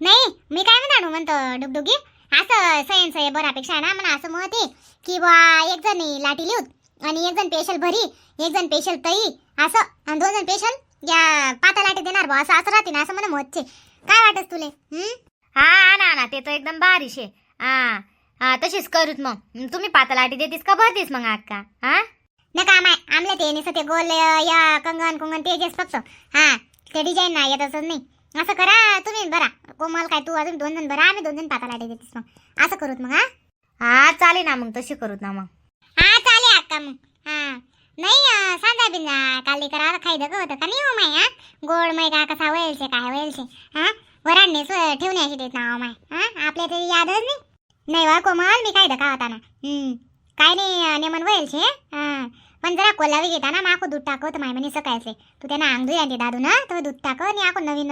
नाही मी काय म्हणतो म्हणतो डुगडुगी? असं सयन सय बरापेक्षा ना म्हणा असं मत आहे की बा एक जण लाटी लिहूत आणि एक जण पेशल भरी एक जण पेशल तई असं आणि दोन जण पेशल या पाता लाटी देणार बा असं असं राहते ना असं मला मत छे काय वाटत तुले हा? ना ना ते तर एकदम भारी आहे. हा हा तशीच करूत मग. तुम्ही पातलाटी देतीस का भरतीस मग अक्का हा? न काम आहे आमले ते निसं ते गोल या कंगन कुंगन ते जेस फक्त. हा ते डिझाईन नाही येत असं नाही. असं करा तुम्ही बरा. कोमल काय तू अजून दोन जण बरा आम्ही दोन जण पाता लाटी देतीस मग. असं करूत मग हा? हा चालेल ना मग तशी करूत ना मग. हा चाले अक्का मग. हा. नाही अं, सांगा बिना काली करा खाई दग होतं का? नाही हो माय हा? गोड माय का कसा वळसे काय वळसे हा? वरांनी स्व ठेवण्याची देत नाव माय हा? आपल्या तरी यादच नाही. नाही वा कोमल मी काय धका होता ना. हम्म. काय नाही नेमन वयल छे पण जरा कोलावी घेता ना माको दूध टाकवत माय म्हणे सकाळचे. तू त्यांना अंगदू आणते दादू ना तर दूध टाकव आणि आपण नवीन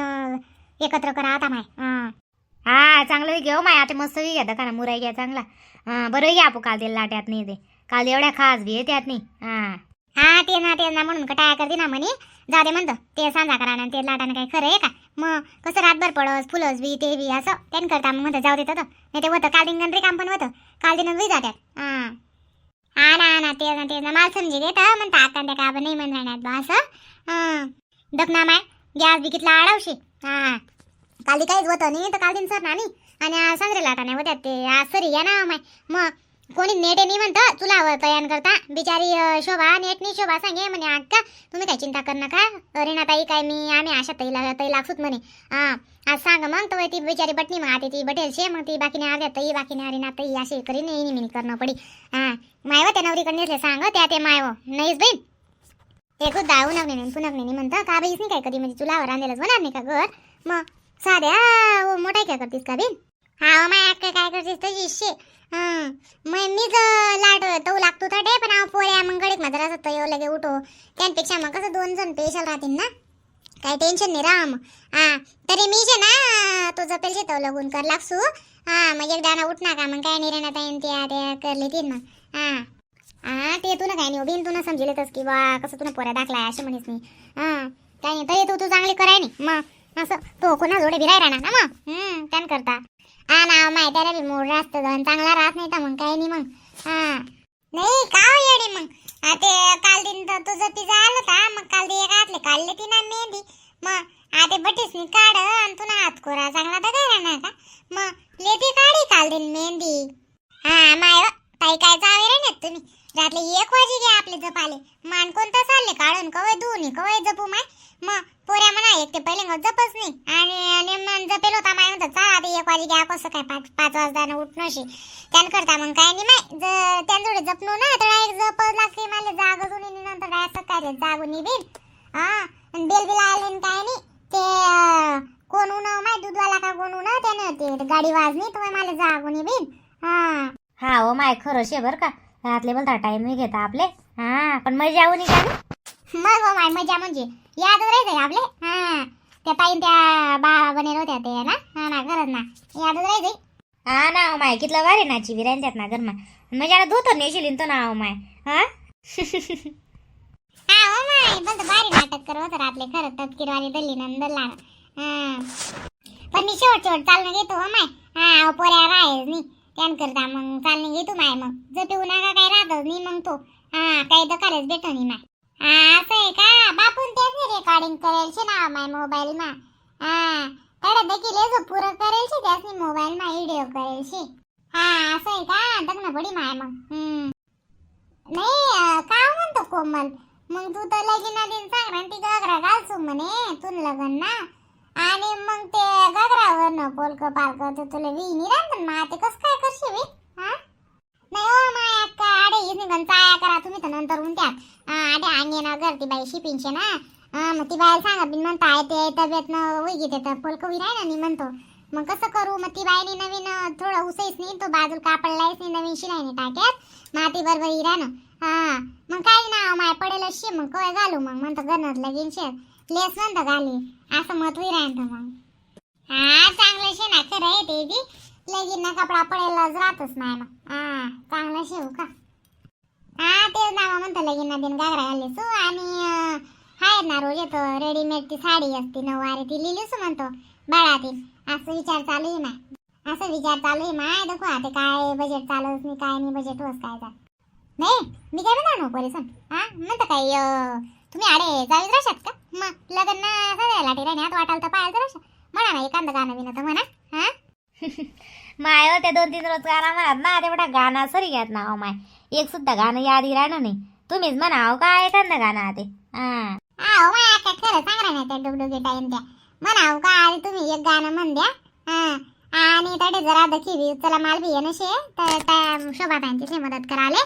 एकत्र करा आता माय. हा. चांगलं घेऊ माय. आता मस्त घ्या का ना मुराई घ्या चांगला. बरं घ्या आपू काल ते लाट्यात नाही ते काल एवढ्या खास बी आहे त्यात नाही. हा. हा ते ना ते ना म्हणून कटाया करते ना म्हणे. जाऊ दे म्हणतो. ते सांजा करा ना ते लाटानं काय खरं आहे का? मग कसं रातभर पडस फुलस बी ते बी असं. त्यान करता मग म्हणतं जाऊ देतं नाही ते होतं काल दिन गणरी काम पण होतं. काल दिन बी जात्यात. हा. हा ना ना ते ना ते ना. मला समजी घेत म्हणता आता त्या का नाही म्हणणार बा असं. हा. दखना माय गॅस बी कितला आडावशी हा. काल काहीच होतं नाही तर काल दिन सर ना आणि आज सांगरे होत्यात ते. आज सरी या ना माय. मग कोणी नेटे नाही म्हणतं तुला तयार करता. बिचारी शोभा नेट नाही शोभा सांगे म्हणे अक्का तुम्ही काय चिंता कर नका. अरे ना ताई काय मी आम्ही आशा तैला तई लागसूत म्हणे. हां आज सांग मग तर ती बिचारी बटणी मग ती बटेल शे मग ती बाकीने आव्या तई बाकीने अरे तई असे करी नाही मी करणं पडी. हां मायव त्या नवरीकडे नेसले सांग त्या ते मायव. नाहीच बहीण. ते दाऊ नवने नाही पुनक नाही म्हणतं. का बाईच नाही काय कधी म्हणजे तुला रांधेलच होणार नाही का घर? मग साध्या ओ, मोठा काय करतीस का बिन हा माय अक्का काय करतीस तशी शे मग मीच लाट तो लागतो थटे पण हा पोऱ्या मग गडीत माझा असत येऊ लगे उठो. त्यांपेक्षा मग कसं दोन जण पेशल राहतील ना? काही टेन्शन नाही राम. हा तरी मी शे ना तो जपेल शे तो लगून कर लागसू. हा मग एकदा ना उठना का? मग काय नाही राहणार ताईन त्या त्या करले ती मग हा. हा ते तू ना काय नाही बिन तू ना समजलेतच की बा कसं तुला पोऱ्या दाखलाय असे म्हणेस मी. हा काय नाही तरी तू तू चांगली कराय नाही. मग असं तो कोणा जोडे भिराय राहणार ना मग? त्यान करता. हा ना माहिती आहे रे मूड रास्त जण चांगला राहत नाही तर मग काही नाही मग. हा. नाही का हो येडे मग. हा, ते काल दिन तर तुझं तिचं आलं होता मग काल ते एक हातले काढले ती ना मेहंदी. मग आता बटीस मी काढ आणि तुला हात कोरा चांगला तर काय राहणार का मग लेती काढी काल दिन मेहंदी हा माय ताई काय जावे रे नेत तुम्ही रात्री एक वाजे घ्या आपले जपाले मान कोणतं चालले काढून कवय दोन्ही कवय जपू माय मग पोऱ्या म्हणा एक ते पहिले मग जपच नाही आणि नेमन जपेल होता माय म्हणतात वाजे घ्या कसं काय? पाच पाच वाजता उठणं शे त्यान करता मग काय नाही माय त्यांजोडे जपलो ना तर एक जप लागते मला. जाग जुनी नंतर डायरेक्ट काय जागून बिन हा? बेल बिल आले काय नाही. ते कोण उन माय दूधवाला का कोण उन त्याने ते गाडी वाजली तर मला जागून बिन हा. हा हो माय खरं शे बरं का. रातले बोलता टाइम नाही घेता आपले. हा पण मजा येऊ का रे? मग हो माय मजा म्हणजे. याद राहायचंय आपले? हा. त्या ताईन त्या बा बनेल होत्या ते ना? हा ना खरंच ना. यादच राहायचंय हा ना हो माय कितलं वारे नाची विरांच्यात ना गरमा मजा धोतर नेशील तो ना हो माय हा? हा हो माय पण भारी नाटक करत रातले खरं तपकीरवाली दल्ली नंदला हा. पण मी शेवट शेवट चालणं घेतो हो माय. हा पोऱ्या राहेच नाही. त्यान करता मग चालणं घेतो माय मग. जपिऊ नका काय राहतच नाही मग तो. हा काही दकालच भेटो नाही माय. असं आहे का? बापून तेच रेकॉर्डिंग करेल शे ना माय मोबाईल मा. हा तडे देखील जो पुरं करेल शे त्याच मोबाईल मा व्हिडिओ करेल शे हा असं आहे का? दगना पडी माय मग. नाही काय का म्हणतो कोमल. मग तू तर लगीना दिन ती गगरा घालसू म्हणे तू लग्न ना. आणि मग ते गगरावर न पोलक पालक तर तुला विहिनी राहत मग ते कसं काय करशील हा? नाही हो माय अक्का अडे ही निघन चाया करा. तुम्ही तर नंतर म्हणत्यात अडे अंगे ना घर ती बाई शिपिंगशे ना. मग ती बाई सांगा बिन म्हणता आहे ते तब्येत न उगी ते पोलक राही ना मी म्हणतो. मग कसं करू? मग ती बाईने नवीन थोडं उसईस नाही तो बाजूला कापडलायच नाही नवीन शिलाईने टाक्यात माती बरोबर इरा ना हां मग काही ना माय पडेल शे मग काय घालू? मग म्हणतो गणत लगीन शे. लेस म्हणतं घाली. असं मत विरायन मग. हा चांगलं शे ना खरं आहे ते बी. लगीन कपडा पडेलच राहतच नाही मग हा चांगलं शिवू का? हा तेच ना मग म्हणतो लगीन दिन घागरा घालीसू आणि हाय आहेत ना रोज येतो रेडीमेड ती साडी असते नऊवारी ती लिहिलीस म्हणतो बाळातील. असं विचार चालू आहे ना. असं विचार चालू आहे माय देखो आता काय बजेट चालूच नाही काय नाही बजेट होस काय जा नाही मी काय म्हणणार नको परिसन हा म्हणतं काय तुम्ही आडे जावीत राहशात का? मग लग्न सगळ्या लाटी आता वाटाल तर पाहायचं राहशा म्हणा ना एखादं गाणं बिनं तर म्हणा हा? माय हो, ते दोन तीन रोज गाणं म्हणत ना तेवढा गाणं सरी घ्यात ना हो माय. एक सुद्धा गाणं यादी राहणं नाही. तुम्हीच म्हणाव का एखादं गाणं आते ते. हा. आहो माय आता खरं सांग ना त्या टाईम द्या. म्हणाव का आधी तुम्ही एक गाणं म्हण द्या हा. आणि तडे जरा दखी बी चला माल बी येणं शे तर त्या शोभा ताईंची मदत कराले.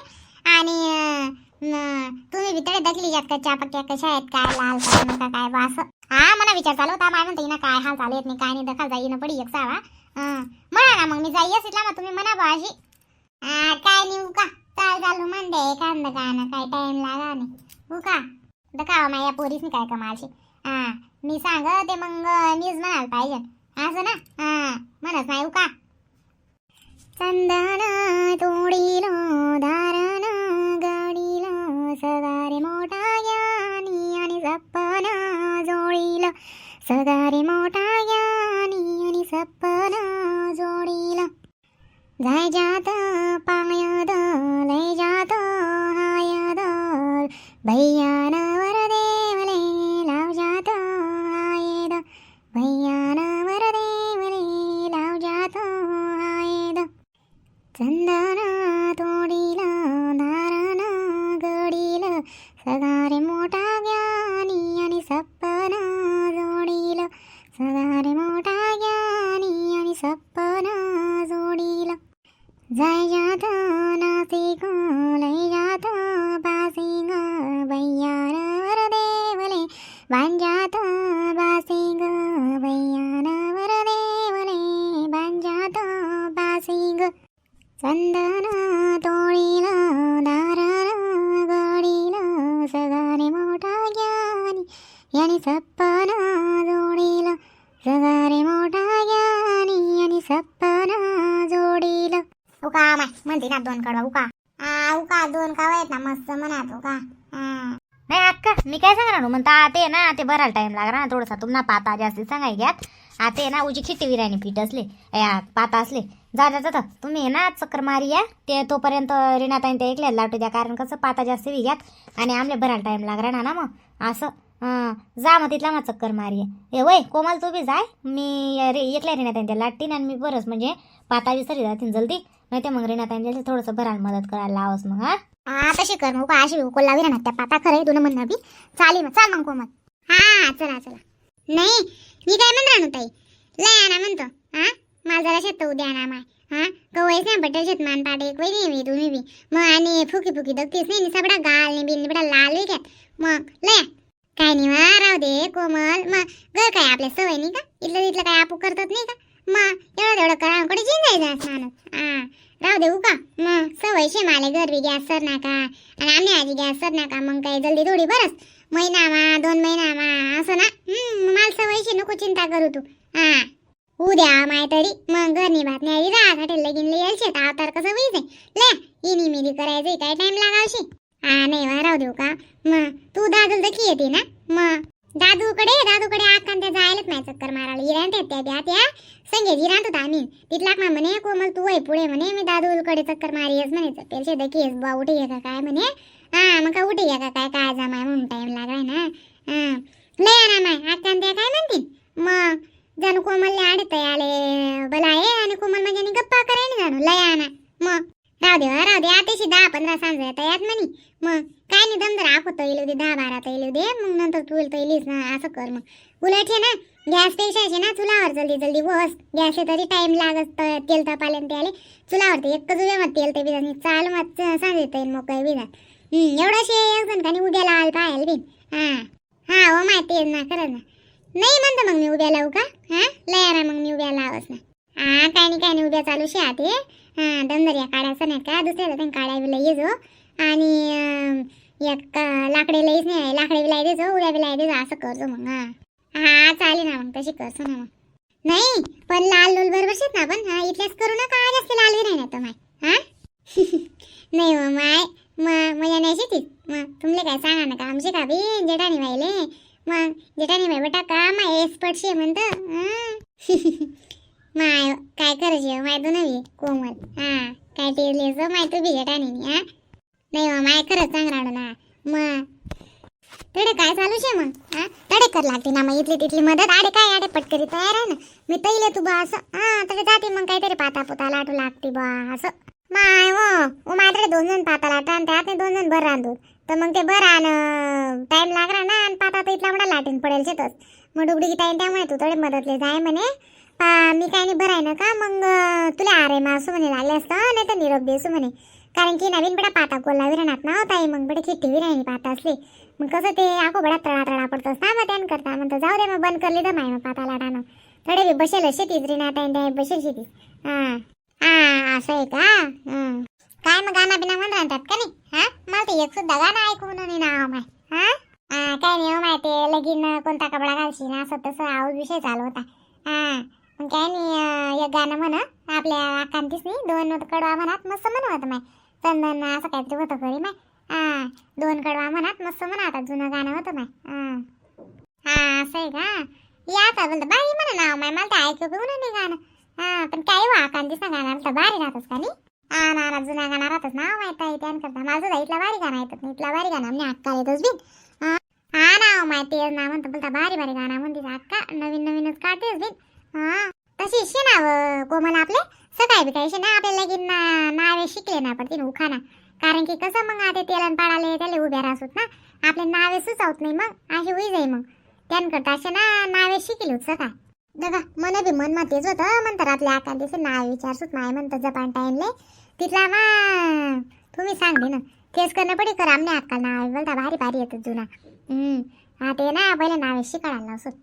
आणि अं, तुम्ही बी तडे दखली जात कच्च्या पक्क्या कशा आहेत? काय लाल काय नका काय बा असं? हा मला विचार चालू होता. माय म्हणते ना काय हाल चालू येत नाही काय नाही दखल जाई ना पडी एक सावा. म्हणा ना मग मी जाई असेल मग तुम्ही म्हणा बा अशी. काय नाही उका चाल चालू म्हणते एखादं काय ना काय टाइम लागा नाही. उका दखावा माझ्या पोरीसनी काय कमालशी. हा मी सांग ते मग मीच म्हणाल पाहिजे. असं ना? हा म्हणत नाही का चंदन तोडील दारण सगारे मोठा ज्ञानी आणि सपना जोडील. सगारे मोठा ज्ञानी आणि सपना जोडील. जाय जात ना दोन कडवा उका? आ उका दोन कावा आहेत ना मस्त म्हणत उका. नाही अक्का मी काय सांगणार हो? म्हणता ते ना ते भरायला टाइम लागणार ना थोडासा. तुम्हाला पाता जास्ती सांगाय घ्यात. आता ना उजी खिट्टी विराणी पीठ असले या पाता असले. जा जा जा तुम्ही आहे ना चक्कर मारी या. ते तोपर्यंत रिनाताईन ते ऐकले लाटू द्या कारण कसं पाता जास्त घ्यात. आणि आमले भरायला टाइम लागणार ना ना मग. असं. हं, जा मग तिथला मग चक्कर मारी ये. वय कोमल तू बी जाय. मी रे एकल्या आणि त्या लाटतीन आणि मी बरंच म्हणजे पाताळी सरी जातील जल्दी. नाही ते मग रिनाताईन थोडंसं भरायला मदत करायला लावस मग हा. हा तशी कर मग अशी उकल लावी ना त्या पाता खरं आहे, दोन म्हणणं बी. चालेल मग चाल मग कोमल. हा चला चला. नाही मी काय म्हणणार ताई? लय आणा म्हणतो हा. मला जरा शेत उद्या आणा माय हा. कवयच नाही बटर शेत मान पाडे एक वैरी मी तुम्ही बी. मग आणि फुकी फुकी दगतीस नाही सगळा गाल नाही बिन बिडा लाल विक्यात मग लय. काय नाही वा राहू दे कोमल. मग घर काय आपल्या सवय नाही का? इथलं तिथलं काय आपू करतात नाही का? मग एवढं तेवढं करा कुठे जिन जायचं असं हा राहू देऊ का मग सवय शे माले गरबी गॅस सर नाका. आणि आम्ही आजी गॅस सर नाका मग काय जल्दी थोडी बरस महिना मा दोन महिना मा असं ना? मला सवय शे नको चिंता करू तू. हा उद्या माय तरी. मग घरनी भात नाही हॉटेल लगीन लिहायला शेत अवतार कसं व्हायचंय ले इनी मिनी करायचंय काय टाइम लागावशी? हा नाही वा राहू देऊ का मग तू दादूल दखी येते ना? मग दादूकडे दादूकडे आकांत त्या जायलाच नाही चक्कर मारायला. इरांत त्या त्या त्या संगे जिरांत होता आम्ही. तिथलाक मा म्हणे कोमल तू वय पुढे म्हणे मी दादूकडे चक्कर मारीयस म्हणे पेलशे दखी बा उठे का काय म्हणे? हा मग का उठे का काय? काय जमाय म्हणून टाइम लागलाय ना. हा. लय ना माय आकांत काय म्हणतील? मग जाणू कोमलले आडत आले बलाये आणि कोमल म्हणजे गप्पा करायला जाणू. लय आणा मग राहू दे राहू दे. आताशी दहा पंधरा सांज तयात म्हणे. असं कर मग. उलट हे ना गॅस स्टेशनपेक्षा ना चुलावर जल्दी जल्दी बस. गॅस तरी टाइम लागत तेल तापाले त्याले चुलावर ते एकच उभे मग तेल ते बिजा चाल मग सांग येईल मग काही बिजा एवढा शे एक जण का उद्याला आल पाहायला बिन हा. हा हो माहिती आहे ना खरंच ना. नाही म्हणतो मग मी उद्या लावू का? हा? लय मग मी उद्या लावच ना हा काय नाही काय नाही उद्या चालू शे आधी. हा दमदर काढायचं नाही का? दुसऱ्या त्या काढाय ये जो. आणि एक लाकडे लईच नाही लाकडे बिलाई देजो उद्या बिलाई देजो असं करतो मग हा. हा चालेल ना मग तशी करतो ना मग. नाही पण लाल लोल बरोबर शेत ना आपण हा इथल्याच करू नका जास्त लाल बी नाही तर माय हा नाही हो माय मग मजा नाही शेतीत मग तुमले काय सांगा ना का आमचे का बी जेठानी व्हायले मग जेठानी बाई बेटा का माय एक्सपर्ट शे म्हणतं हं. माय काय करायचे माय तू नवी कोमल हा काय टेरलेस माय तू बी जेठानी हा नाही हो माय खरंच सांग राहिलो ना मग तडे काय चालू शे मग हा तडे कर लागते ना मग इथली तिथली मदत आडे काय आडे पटकरी तयार आहे ना? मी तैले तू बा असं. हा तर जाते मग काहीतरी पाता पुता लाटू लागते बा असं. माय हो ओ मात्र दोन जण पाता लाटा आणि त्यात दोन जण भर रांधू तर मग ते भर आण टाइम लागला ना आणि पाता तर इथला म्हणा लाटीन पडेल शेतच मग डुबडी टाईम त्यामुळे तू थोडे मदतले जाय म्हणे. पा मी काय नाही भराय ना का? मग तुला आरे मासू म्हणे लागले असतं नाही तर निरोप देसू म्हणे. कारण की नवीन बडा पाता कोल्हा विरणात ना होता मग बडे खिट्टी विरायनी पाहता असली. मग कसं ते आखो बडा तळा तळा पडतोस ना मग त्यान करता. म्हणतो जाऊ दे मग बंद करली तर माय मग पाता लाटानं थोडे बी बसेल शेतीच रे ना टाइम बसेल शेती. हां. हां असं आहे का? काय मग गाणं बिना म्हणून राहतात का नाही? हा? मला ते एक सुद्धा गाणं ऐकून नाही नाव हो माय. हा? काय नाही हो माय ते लगीन कोणता कपडा घालशील असं तसं आऊस विषय चालू होता. हा. मग काय नाही एक गाणं म्हणा आपल्या आकांतीच नाही दोन कडवा म्हणत मस्त म्हणत माय. चंदन असं काहीतरी होतं खरी माय हा दोन कडवा म्हणत मस्त म्हणा आता जुनं गाणं होतं माय हा. असं आहे का? या का बोलतं बाई म्हणा नाव माय मला ते ऐकू बी नाही गाणं. हा पण काय हो आकांतीच ना गाणं तर भारी राहतच का नाही हा ना ना जुना गाणं राहतच ना माहीत आहे त्यान करता. माझं सुद्धा इथला भारी गाणं ऐकत नाही इथला भारी गाणं म्हणजे अक्का येतोच बिन हा नाव ना माहिती आहे ना म्हणतो बोलता भारी भारी गाणं म्हणते अक्का नवीन नवीनच काढतेस बिन हा तशी शे नाव कोमल आपले? सकाळी बी काय शे ना आपल्या लगीन ना नावे शिकले ना पडतील उखाना कारण की कसं मग आता तेलन पाडाले त्याला उभ्या राहत ना. आपले नावे सुचवत नाही मग अशी होई जाई मग. त्यान करता असे ना नावे शिकले सकाळ. बघा मन बी मन तेच होतं म्हणतात आपल्या आकांतीचे नाव विचारसूत माय म्हणतं जपान टाईमले तिथला मा तुम्ही सांगले ना. केस करणं पडे कर आमने अक्का नाव बोलता भारी भारी येतात जुना. हम्म हा ते ना पहिले नावे शिकायला लावसत.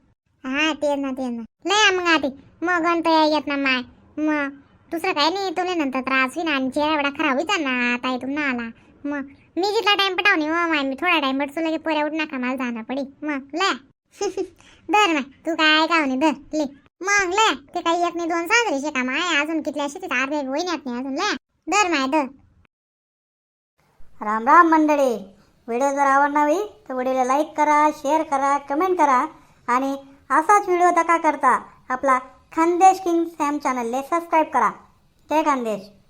हा तेच ना ते ना. लय मग आधी. मग अंत येत ना माय. मग दुसरं काही नाही तुला नंतर त्रास होईना. आणि चेहरा एवढा खराब होईचा ना आता इथून ना आला. मग मी जिथला टाइम पटाव नाही माय मी थोडा टाइम पटतो लगे पोऱ्या उठ नका मला जाणं पडी. मग लय दर ना तू काय ऐकाव नाही दर ले. मग ले. ते काही एक नाही दोन साजरे का माय अजून कितल्या शेतीत अर्धे होईनात नाही अजून ले. दर माय दर राम राम मंडळी. व्हिडिओ जर आवडला तर व्हिडिओला लाईक करा शेअर करा कमेंट करा. आणि असाच व्हिडिओ का करता आपला खानदेश किंग सॅम चॅनलले सबस्क्राईब करा. जय खानदेश.